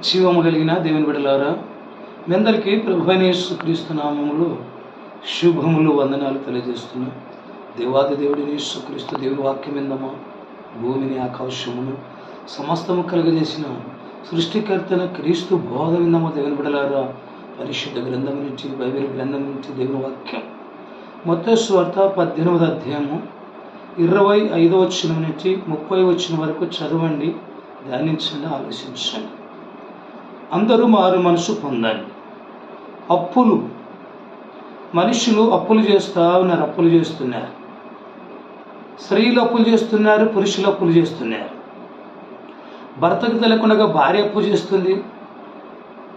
జీవము కలిగిన దేవుని బిడలారా మీ అందరికీ ప్రభునేశ్వ క్రీస్తునామములు శుభములు వందనాలు తెలియజేస్తున్నా. దేవాది దేవుడిని సుక్రీస్తు దేవుని వాక్యం విందమా? భూమిని ఆకాశమును సమస్తము కలుగజేసిన సృష్టికర్తన క్రీస్తు బోధ విందమా దేవుని బిడలారా పరిశుద్ధ గ్రంథం నుంచి బైబిల్ గ్రంథం నుంచి దేవుని వాక్యం. మొత్తం స్వార్థ పద్దెనిమిది అధ్యాయము ఇరవై ఐదో వచ్చిన నుంచి ముప్పై వచ్చిన వరకు చదవండి ధ్యానించండి ఆలోచించండి. అందరూ మారు మనసు పొందండి అప్పులు. మనుషులు అప్పులు చేస్తూ ఉన్నారు అప్పులు చేస్తున్నారు. స్త్రీలు అప్పులు చేస్తున్నారు పురుషులు అప్పులు చేస్తున్నారు. భర్తకు తెలకుండా భార్య అప్పు చేస్తుంది.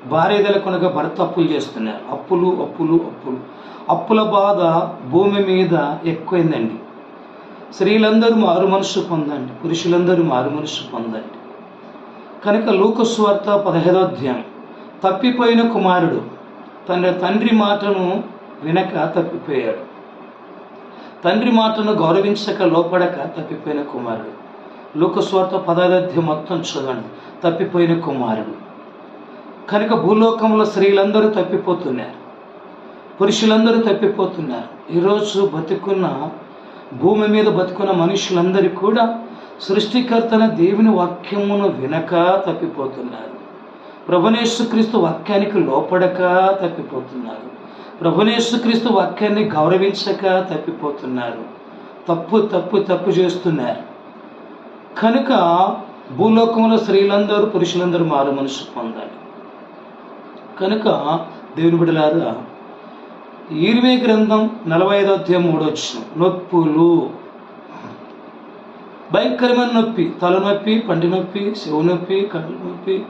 భార్య తెలకుండా భర్త అప్పులు చేస్తున్నారు. అప్పులు అప్పులు అప్పులు. అప్పుల బాధ భూమి మీద ఎక్కువైందండి. స్త్రీలందరూ మారు మనసు పొందండి. పురుషులందరూ మారు మనసు పొందండి. కనుక లూకస్వార్త పదహైదో అధ్యాయం. తప్పిపోయిన కుమారుడు తన తండ్రి మాటను వినక తప్పిపోయాడు. తండ్రి మాటను గౌరవించక లోపడక తప్పిపోయిన కుమారుడు. లోకస్వార్త పదహైదో మొత్తం చూడండి. తప్పిపోయిన కుమారుడు. కనుక భూలోకంలో స్త్రీలందరూ తప్పిపోతున్నారు. పురుషులందరూ తప్పిపోతున్నారు. ఈరోజు బతుకున్న భూమి మీద బతుకున్న మనుషులందరూ కూడా సృష్టికర్తన దేవుని వాక్యమును వినక తప్పిపోతున్నారు. ప్రభునేశ్వక్రీస్తు వాక్యానికి లోపడక తప్పిపోతున్నారు. ప్రభునేశ్వక్రీస్తు వాక్యాన్ని గౌరవించక తప్పిపోతున్నారు. తప్పు తప్పు తప్పు చేస్తున్నారు. కనుక భూలోకంలో స్త్రీలందరూ పురుషులందరూ మారు మనసు పొందాలి. కనుక దేవుని బిడలారా ఇరవై గ్రంథం నలభై ఐదో అధ్యాయం మూడో వచ్చిన నొప్పులు భయంకరమైన నొప్పి తలనొప్పి పంటి నొప్పి చెవు నొప్పి కళ్ళు నొప్పి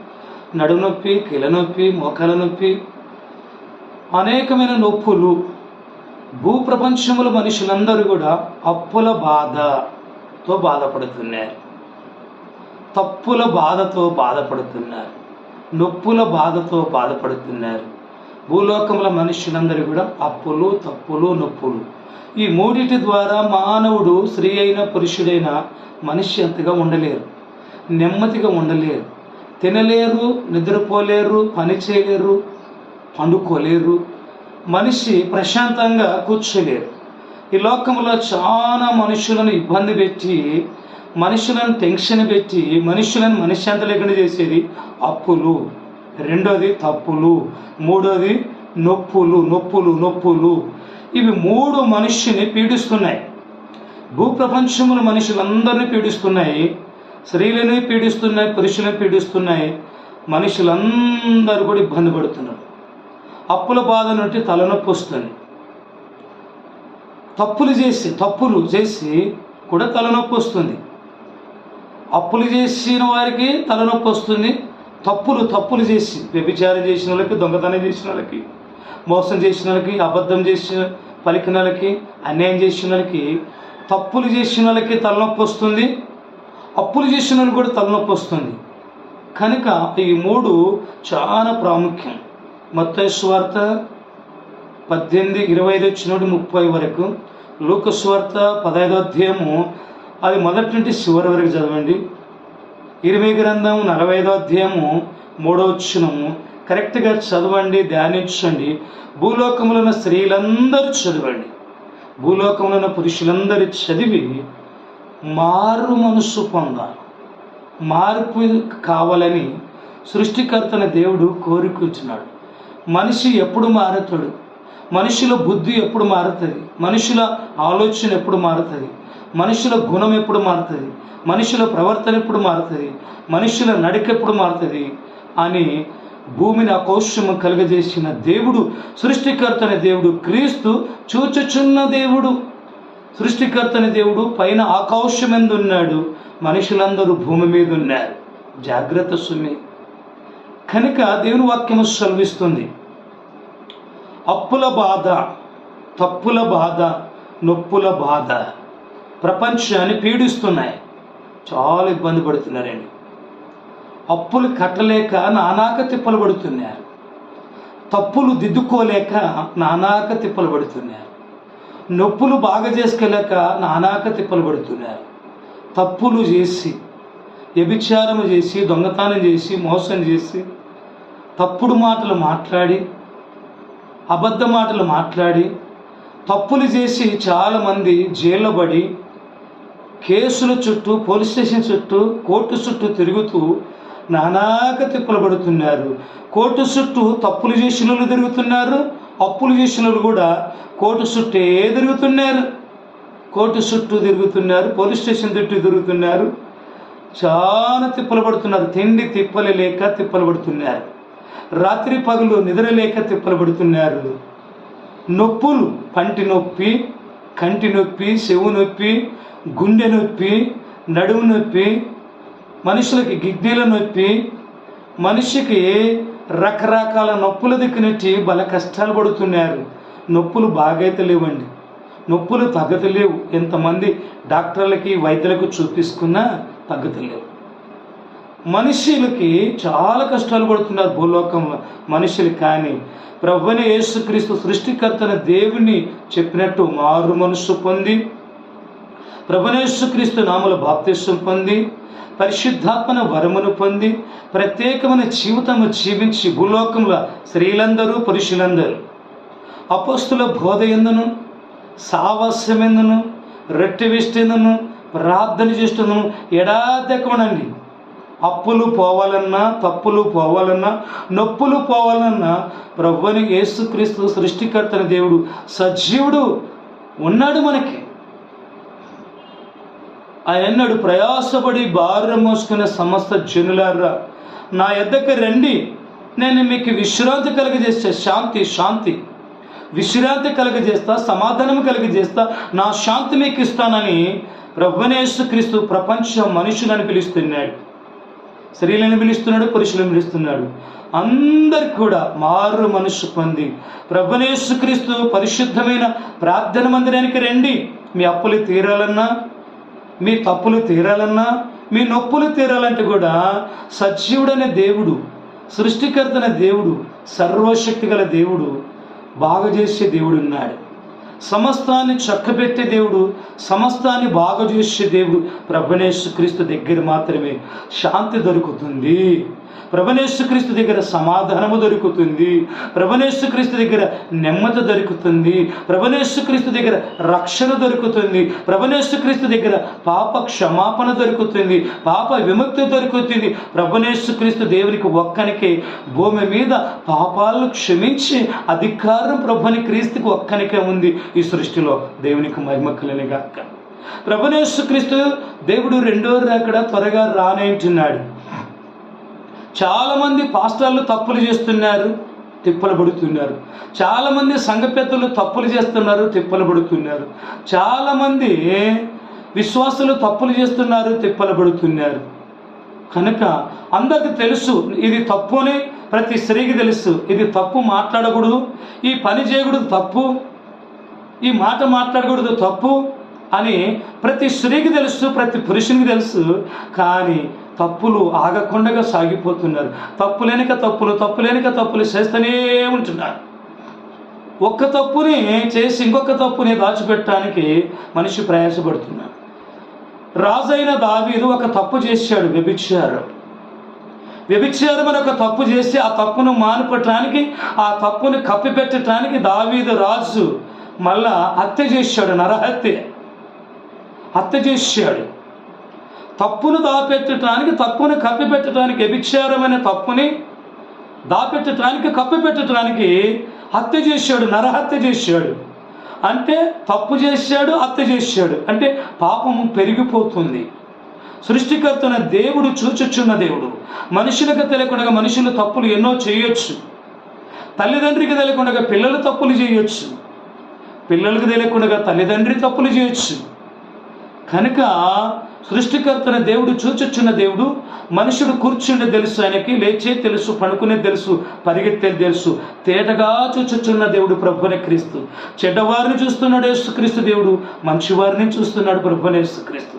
నడు నొప్పి కీళ్ళ నొప్పి మోకాల నొప్పి. అనేకమైన నొప్పులు. భూప్రపంచముల మనుషులందరూ కూడా అప్పుల బాధతో బాధపడుతున్నారు. తప్పుల బాధతో బాధపడుతున్నారు. నొప్పుల బాధతో బాధపడుతున్నారు. భూలోకంలో మనుషులందరూ కూడా అప్పులు తప్పులు నొప్పులు. ఈ మూడిటి ద్వారా మానవుడు స్త్రీ అయిన పురుషుడైన మనిషి అంతగా ఉండలేరు. నెమ్మదిగా ఉండలేరు. తినలేరు నిద్రపోలేరు పని చేయలేరు పండుకోలేరు. మనిషి ప్రశాంతంగా కూర్చోలేరు. ఈ లోకంలో చాలా మనుషులను ఇబ్బంది పెట్టి మనుషులను టెన్షన్ పెట్టి మనుషులను మనశ్శాంతి లేకుండా చేసేది అప్పులు. రెండోది తప్పులు మూడోది నొప్పులు నొప్పులు నొప్పులు. ఇవి మూడు మనిషిని పీడిస్తున్నాయి. భూప్రపంచముల మనుషులందరినీ పీడిస్తున్నాయి. స్త్రీలని పీడిస్తున్నాయి పురుషులను పీడిస్తున్నాయి. మనుషులందరూ కూడా ఇబ్బంది పడుతున్నారు. అప్పుల బాధ నుండి తలనొప్పి వస్తుంది. తప్పులు చేసి తప్పులు చేసి కూడా తలనొప్పి వస్తుంది. అప్పులు చేసిన వారికి తలనొప్పి వస్తుంది. తప్పులు తప్పులు చేసి వ్యభిచారం చేసిన వాళ్ళకి దొంగతనం చేసిన వాళ్ళకి మోసం చేసిన వాళ్ళకి అబద్ధం చేసిన పలికిన వాళ్ళకి అన్యాయం చేసిన వాళ్ళకి తప్పులు చేసిన వాళ్ళకి తలనొప్పి వస్తుంది. అప్పులు చేసిన వాళ్ళకి కూడా తలనొప్పి వస్తుంది. కనుక ఈ మూడు చాలా ప్రాముఖ్యం. మొత్తం స్వార్థ పద్దెనిమిది ఇరవై ఐదు వచ్చినోటి ముప్పై వరకు లోకస్వార్త పదహైదో అధ్యాయము అది మొదటి నుండి చివరి వరకు చదవండి. ఇరవై గ్రంథం నలభై ఐదో అధ్యాయము మూడో వచ్చినము కరెక్ట్గా చదవండి ధ్యానించండి. భూలోకంలో ఉన్న స్త్రీలందరూ చదవండి. భూలోకంలో ఉన్న పురుషులందరూ చదివి మారు మనసు పొందాలి. మార్పు కావాలని సృష్టికర్తన దేవుడు కోరుకుంటున్నాడు. మనిషి ఎప్పుడు మారుతాడు? మనుషుల బుద్ధి ఎప్పుడు మారుతుంది? మనుషుల ఆలోచన ఎప్పుడు మారుతుంది? మనుషుల గుణం ఎప్పుడు మారుతుంది? మనుషుల ప్రవర్తన ఎప్పుడు మారుతుంది? మనుషుల నడిక ఎప్పుడు మారుతుంది? అని భూమిని అకౌష్యము కలుగజేసిన దేవుడు సృష్టికర్తని దేవుడు క్రీస్తు చూచుచున్న దేవుడు. సృష్టికర్తని దేవుడు పైన ఆకాశం ఉన్నాడు మనుషులందరూ భూమి మీద ఉన్నారు జాగ్రత్త సుమి. కనుక దేవుని వాక్యము సెలవిస్తుంది. అప్పుల బాధ తప్పుల బాధ నొప్పుల బాధ. ప్రపంచాన్ని పీడిస్తున్నాయి. చాలా ఇబ్బంది పడుతున్నారండి. అప్పులు కట్టలేక నానాక తిప్పలు పడుతున్నారు. తప్పులు దిద్దుకోలేక నానాక తిప్పలు పడుతున్నారు. నొప్పులు బాగా చేసుకోలేక నానాక తిప్పలు పడుతున్నారు. తప్పులు చేసి వ్యభిచారం చేసి దొంగతనం చేసి మోసం చేసి తప్పుడు మాటలు మాట్లాడి అబద్ధ మాటలు మాట్లాడి తప్పులు చేసి చాలామంది జైల్లో పడి కేసుల చుట్టూ పోలీస్ స్టేషన్ చుట్టూ కోర్టు చుట్టూ తిరుగుతూ నానాక తిప్పలు పడుతున్నారు కోర్టు చుట్టూ తప్పులు చేసిన వాళ్ళు తిరుగుతున్నారు. అప్పులు చేసిన వాళ్ళు కూడా కోర్టు చుట్టే తిరుగుతున్నారు. కోర్టు చుట్టూ తిరుగుతున్నారు. పోలీస్ స్టేషన్ చుట్టూ తిరుగుతున్నారు. చాలా తిప్పలు పడుతున్నారు తిండి తిప్పలు లేక తిప్పలు పడుతున్నారు రాత్రి పగులు నిద్ర లేక తిప్పలు పడుతున్నారు నొప్పులు పంటి నొప్పి కంటి నొప్పి చెవు నొప్పి గుండె నొప్పి నడుము నొప్పి మనుషులకి గిడ్నీల నొప్పి మనిషికి రకరకాల నొప్పుల దిక్కునెట్టి బల కష్టాలు పడుతున్నారు. నొప్పులు బాగైతే లేవండి. నొప్పులు తగ్గతలేవు ఎంతమంది డాక్టర్లకి వైద్యులకు చూపించుకున్నా తగ్గతలేవు మనుషులకి చాలా కష్టాలు పడుతున్నారు భూలోకంలో. మనుషులు కానీ ప్రభుని యేసుక్రీస్తు సృష్టికర్తన దేవుని చెప్పినట్టు మారు మనస్సు పొంది ప్రభునేశ్వక్రీస్తు నామల బాప్తిష్టం పొంది పరిశుద్ధాత్మన వరమును పొంది ప్రత్యేకమైన జీవితము జీవించి భూలోకంలో స్త్రీలందరూ పురుషులందరూ. అపోస్తుల బోధ ఎందును సావాస్యమెందును రెట్టివిష్టెందును ప్రార్థన చేస్తున్నను ఎడాదెక్కమనండి అప్పులు పోవాలన్నా తప్పులు పోవాలన్నా నొప్పులు పోవాలన్నా ప్రభుని యేసుక్రీస్తు సృష్టికర్తన దేవుడు సజీవుడు ఉన్నాడు మనకి. ఆయన్నడు ప్రయాసపడి భారం మోసుకునే సమస్త జనులారా నా ఎద్దకు రండి. నేను మీకు విశ్రాంతి కలుగజేస్తే శాంతి శాంతి. విశ్రాంతి కలుగజేస్తా సమాధానం కలుగజేస్తా నా శాంతి మీకు ఇస్తానని ప్రభునేశ్వక్రీస్తు ప్రపంచ మనుషులను పిలుస్తున్నాడు. స్త్రీలను పిలుస్తున్నాడు పురుషులను పిలుస్తున్నాడు. అందరు కూడా మారు మనసు పొంది ప్రభునేశ్వక్రీస్తు పరిశుద్ధమైన ప్రార్థన మందిరానికి రండి. మీ అప్పులు తీరాలన్నా మీ తప్పులు తీరాలన్నా మీ నొప్పులు తీరాలంటే కూడా సజీవుడనే దేవుడు సృష్టికర్తన దేవుడు సర్వశక్తి గల దేవుడు బాగు చేసే దేవుడు ఉన్నాడు. సమస్తాన్ని చక్కబెట్టే దేవుడు సమస్తాన్ని బాగా చేసే దేవుడు ప్రభనేశ్వ క్రీస్తు దగ్గర మాత్రమే శాంతి దొరుకుతుంది. ప్రభనేశ్వ క్రీస్తు దగ్గర సమాధానము దొరుకుతుంది. ప్రభనేశ్వ క్రీస్తు దగ్గర నెమ్మది దొరుకుతుంది. ప్రభనేశ్వ క్రీస్తు దగ్గర రక్షణ దొరుకుతుంది. ప్రభనేశ్వ క్రీస్తు దగ్గర పాప క్షమాపణ దొరుకుతుంది. పాప విముక్తి దొరుకుతుంది. ప్రభనేశ్వ క్రీస్తు దేవునికి ఒక్కనికే భూమి మీద పాపాలను క్షమించి అధికారం ప్రభుని క్రీస్తుకి ఒక్కనికే ఉంది. ఈ సృష్టిలో దేవునికి మహిమకులని గాక క్రీస్తు దేవుడు రెండో రాకడ త్వరగా రానేంటున్నాడు. చాలామంది పాస్టర్లు తప్పులు చేస్తున్నారు తిప్పలు పడుతున్నారు. చాలామంది సంఘ పెద్దలు తప్పులు చేస్తున్నారు తిప్పలు పడుతున్నారు. చాలామంది విశ్వాసులు తప్పులు చేస్తున్నారు తిప్పలు పడుతున్నారు. కనుక అందరికి తెలుసు ఇది తప్పు అని ప్రతి స్త్రీకి తెలుసు. ఇది తప్పు మాట్లాడకూడదు. ఈ పని చేయకూడదు తప్పు. ఈ మాట మాట్లాడకూడదు తప్పు అని ప్రతి స్త్రీకి తెలుసు ప్రతి పురుషునికి తెలుసు. కానీ తప్పులు ఆగకుండా సాగిపోతున్నారు. తప్పులేనిక తప్పులు తప్పులేనిక తప్పులు చేస్తూనే ఉంటున్నారు. ఒక్క తప్పుని చేసి ఇంకొక తప్పుని దాచిపెట్టడానికి మనిషి ప్రయాసపడుతున్నాడు రాజైన దావీదు ఒక తప్పు చేశాడు వ్యభిచారం. వ్యభిచారం అని ఒక తప్పు చేసి ఆ తప్పును మానుపట్టడానికి ఆ తప్పుని కప్పిపెట్టడానికి దావీదు రాజు మళ్ళా హత్య చేశాడు నరహత్య. హత్య చేశాడు. తప్పును దాపెట్టడానికి తప్పును కప్పిపెట్టడానికి వ్యభిచారమైన తప్పుని దాపెట్టడానికి కప్పిపెట్టడానికి హత్య చేశాడు నరహత్య చేశాడు. అంటే తప్పు చేశాడు హత్య చేశాడు. అంటే పాపము పెరిగిపోతుంది. సృష్టికర్తన దేవుడు చూచుచున్న దేవుడు. మనుషులకు తెలియకుండా మనుషులు తప్పులు ఎన్నో చేయొచ్చు. తల్లిదండ్రికి తెలియకుండా పిల్లలు తప్పులు చేయొచ్చు. పిల్లలకు తెలియకుండా తల్లిదండ్రి తప్పులు చేయొచ్చు. కనుక సృష్టికర్తన దేవుడు చూచొచ్చున్న దేవుడు మనుషుడు కూర్చుండే తెలుసు ఆయనకి లేచే తెలుసు పడుకునే తెలుసు పరిగెత్తేది తెలుసు. తేటగా చూచొచ్చున్న దేవుడు ప్రభునే క్రీస్తు. చెడ్డవారిని చూస్తున్నాడు యేసుక్రీస్తు దేవుడు మంచివారిని చూస్తున్నాడు ప్రభునే యేసుక్రీస్తు.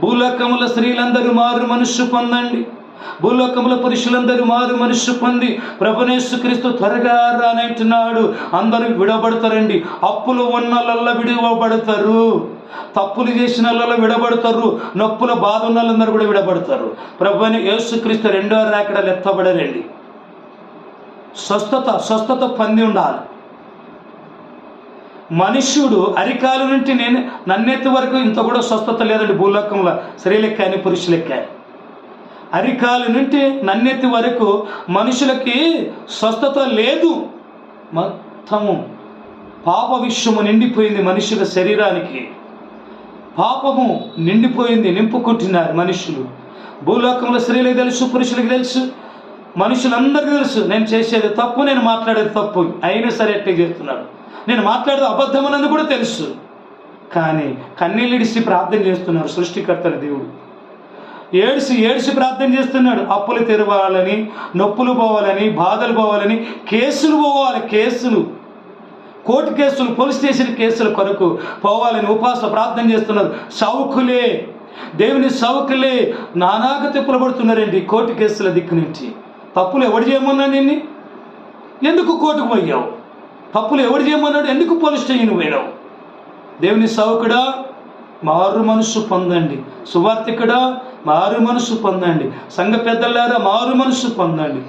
భూలోకముల స్త్రీలందరూ మారు మనుష్య పొందండి. భూలోకంలో పురుషులందరూ మారు మనుషు పొంది ప్రభునేశ్వక్రీస్తు త్వరగా రానంటున్నాడు అందరూ విడబడతారండి అప్పులు ఉన్నలల్లా విడవబడతారు. తప్పులు చేసిన వాళ్ళలో విడబడతారు నొప్పుల బాధ ఉన్న వాళ్ళందరూ కూడా విడబడతారు ప్రభుని యేసుక్రీస్తు రెండో రాకడలు ఎత్తబడరండి. స్వస్థత స్వస్థత పొంది ఉండాలి. మనుష్యుడు అరికాలు నుండి నేను నన్నెత్తి వరకు ఇంత కూడా స్వస్థత లేదండి భూలోకంలో. స్త్రీలెక్క అని పురుషులెక్క అరికాలు నుండి నన్నెత్తి వరకు మనుషులకి స్వస్థత లేదు. మొత్తము పాప విశ్వము నిండిపోయింది మనుషుల శరీరానికి. పాపము నిండిపోయింది నింపుకుంటున్నారు మనుషులు. భూలోకంలో స్త్రీలకు తెలుసు పురుషులకు తెలుసు మనుషులందరికీ తెలుసు. నేను చేసేది తప్పు నేను మాట్లాడేది తప్పు. అయినా సరే ఎట్టే చేస్తున్నాడు. నేను మాట్లాడేది అబద్ధమన్నది కూడా తెలుసు. కానీ కన్నీళ్ళిడిసి ప్రార్థన చేస్తున్నారు సృష్టికర్తల దేవుడు. ఏడ్చి ఏడ్చి ప్రార్థన చేస్తున్నాడు. అప్పులు తెరవాలని నొప్పులు పోవాలని బాధలు పోవాలని కేసులు పోవాలి కేసులు. కోర్టు కేసులు పోలీస్ స్టేషన్ కేసుల కొరకు పోవాలని ఉపాస ప్రార్థన చేస్తున్నారు. సౌకులే. దేవుని సౌకులే. నానాక తిప్పులు పడుతున్నారండి కోర్టు కేసుల దిక్కు నుంచి. తప్పులు ఎవడు చేయమన్నా నిన్ను? ఎందుకు కోర్టుకు పోయావు? తప్పులు ఎవడు చేయమన్నాడు? ఎందుకు పోలీస్ స్టేషన్ పోయావు? దేవుని సౌకుడా మారు మనసు పొందండి. సువార్తికుడా మారు మనసు పొందండి. సంఘ పెద్దలారా మారు మనసు పొందండి.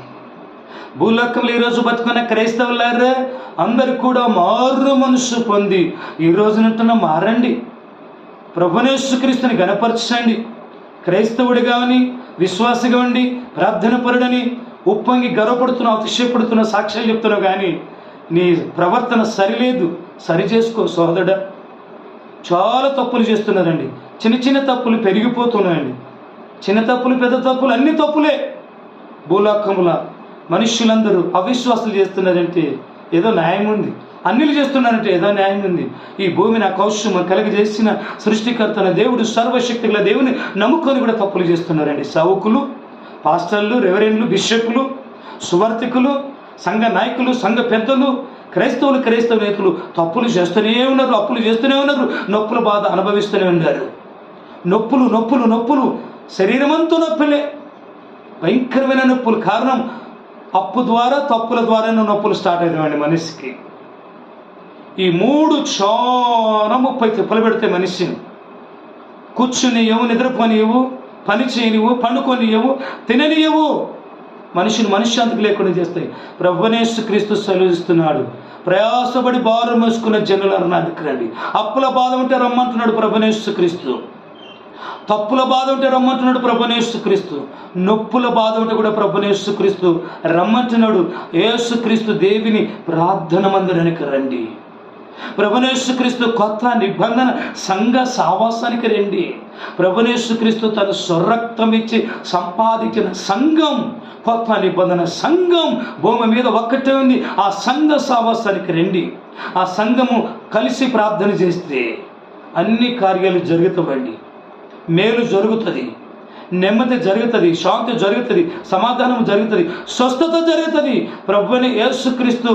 భూలోకంలో ఈరోజు బతుకున్న క్రైస్తవులారా అందరు కూడా మారు మనసు పొంది ఈ రోజునంటున్న మారండి. ప్రభునేశ్వక్రీస్తుని గనపరచండి క్రైస్తవుడు కానీ విశ్వాసగా ఉండి ప్రార్థన పరుడని ఉప్పొంగి గర్వపడుతున్న అతిశయపడుతున్న సాక్ష్యాలు చెప్తున్నావు కానీ నీ ప్రవర్తన సరిలేదు సరి చేసుకో సోదరుడా. చాలా తప్పులు చేస్తున్నారండి. చిన్న చిన్న తప్పులు పెరిగిపోతున్నాయండి. చిన్న తప్పులు పెద్ద తప్పులు అన్ని తప్పులే. భూలోకముల మనుష్యులందరూ అవిశ్వాసాలు చేస్తున్నారంటే ఏదో న్యాయం ఉంది. అన్నిలు చేస్తున్నారంటే ఏదో న్యాయం ఉంది. ఈ భూమిని ఆ కౌశం కలిగజేసిన సృష్టికర్తన దేవుడు సర్వశక్తి గల దేవుని నమ్ముకొని కూడా తప్పులు చేస్తున్నారండి. సౌకులు పాస్టర్లు రెవరెండ్లు బిషప్లు సువర్తికులు సంఘ నాయకులు సంఘ పెద్దలు క్రైస్తవులు క్రైస్తవ నేతలు తప్పులు చేస్తూనే ఉన్నారు అప్పులు చేస్తూనే ఉన్నారు నొప్పుల బాధ అనుభవిస్తూనే ఉన్నారు. నొప్పులు నొప్పులు నొప్పులు శరీరమంతా నొప్పులే. భయంకరమైన నొప్పులు. కారణం అప్పు ద్వారా తప్పుల ద్వారానే నొప్పులు స్టార్ట్ అయినవండి మనిషికి. ఈ మూడు చాలా ముప్పై తిప్పలు పెడితే మనిషిని. కూర్చునియవు నిద్రపోనియవు పని చేయనివు పండుకొనియవు తిననియవు. మనిషిని మనశ్శాంతికి లేకుండా చేస్తాయి. ప్రభునేశ్వ క్రీస్తు సెలవిస్తున్నాడు. ప్రయాసపడి భారం వేసుకున్న జనులను అన్నది రండి. అప్పుల బాధ ఉంటే రమ్మంటున్నాడు ప్రభునేశ్వ క్రీస్తు. తప్పుల బాధ ఉంటే రమ్మంటున్నాడు ప్రభునేశ్వ క్రీస్తు. నొప్పుల బాధ ఉంటే కూడా ప్రభునేశ్వ క్రీస్తు. రమ్మంటున్నాడు యేసుక్రీస్తు దేవిని ప్రార్థన మందిరానికి రండి. ప్రభునేశ్వక్రీస్తు కొత్త నిబంధన సంఘ సావాసానికి రండి. ప్రభునేశ్వక్రీస్తు తన స్వరక్తం ఇచ్చి సంపాదించిన సంఘం కొత్త నిబంధన సంఘం భూమి మీద ఒక్కటే ఉంది. ఆ సంఘ సావాసానికి రండి. ఆ సంఘము కలిసి ప్రార్థన చేస్తే అన్ని కార్యాలు జరుగుతామండి మేలు జరుగుతుంది. నెమ్మది జరుగుతుంది శాంతి జరుగుతుంది సమాధానం జరుగుతుంది స్వస్థత జరుగుతుంది. ప్రభుని యేసుక్రీస్తు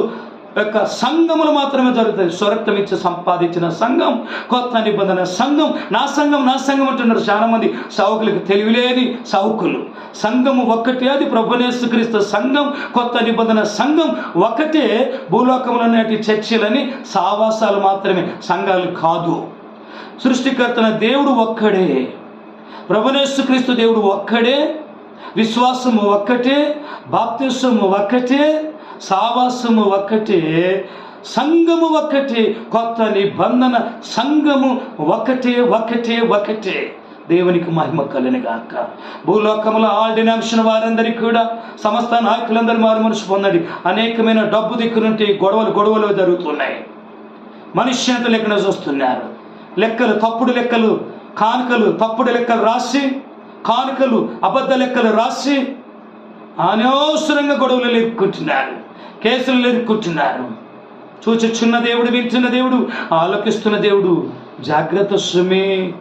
యొక్క సంఘములు మాత్రమే జరుగుతుంది స్వరక్తం ఇచ్చి సంపాదించిన సంఘం కొత్త నిబంధన సంఘం నా సంఘం నా సంఘం అంటున్నారు చాలా మంది సావుకులకు తెలివిలేని సావుకులు సంఘము ఒక్కటే అది ప్రభునేసుక్రీస్తు సంఘం కొత్త నిబంధన సంఘం ఒకటే భూలోకంలో నాటి చర్చిలని సావాసాలు మాత్రమే సంఘాలు కాదు. సృష్టికర్తన దేవుడు ఒక్కడే. ప్రభునేసుక్రీస్తు దేవుడు ఒక్కడే విశ్వాసము ఒక్కటే బాప్తిసము ఒక్కటే సావాసము ఒక్కటే సంఘము ఒక్కటే కొత్త నిబంధన సంఘము ఒకటే ఒకటే ఒకటే దేవునికి మహిమ కలనిగాక భూలోకంలో భూలోకములో ఆల్ వారందరికీ కూడా సమస్త నాయకులందరూ మారు మనసు పొందండి. అనేకమైన డబ్బు దిక్కు నుండి గొడవలు గొడవలు జరుగుతున్నాయి. మనుష్యంత లెక్కన చూస్తున్నారు. లెక్కలు తప్పుడు లెక్కలు కానుకలు తప్పుడు లెక్కలు రాసి కానుకలు అబద్ధ లెక్కలు రాసి అనవసరంగా గొడవలు ఎదుర్కొంటున్నారు కేసులు ఎదుర్కొంటున్నారు. చూచుచున్న దేవుడు వింటున్న దేవుడు ఆలోకిస్తున్న దేవుడు జాగ్రత్త సుమే.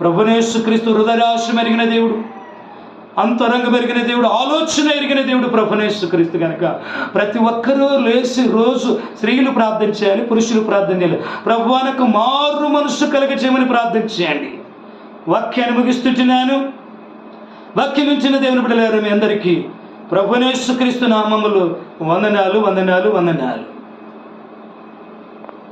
ప్రభునేశ్వక్రీస్తు హృదయాశ్రమ ఎరిగిన దేవుడు. అంతరంగం ఎరిగిన దేవుడు ఆలోచన ఎరిగిన దేవుడు ప్రభునేశ్వక్రీస్తు కనుక ప్రతి ఒక్కరూ లేచి రోజు స్త్రీలు ప్రార్థన చేయాలి పురుషులు ప్రార్థన చేయాలి. ప్రభువానకు మారు మనసు కలిగ చేయమని ప్రార్థన చేయండి. వాక్యాన్ని ముగిస్తుంటున్నాను. వాక్యం ఇచ్చిన దేవుని బిడ్డలారు మీ అందరికీ ప్రభునేశ్వక్రీస్తు నామములు వందనాలు వందనాలు వందనాలు.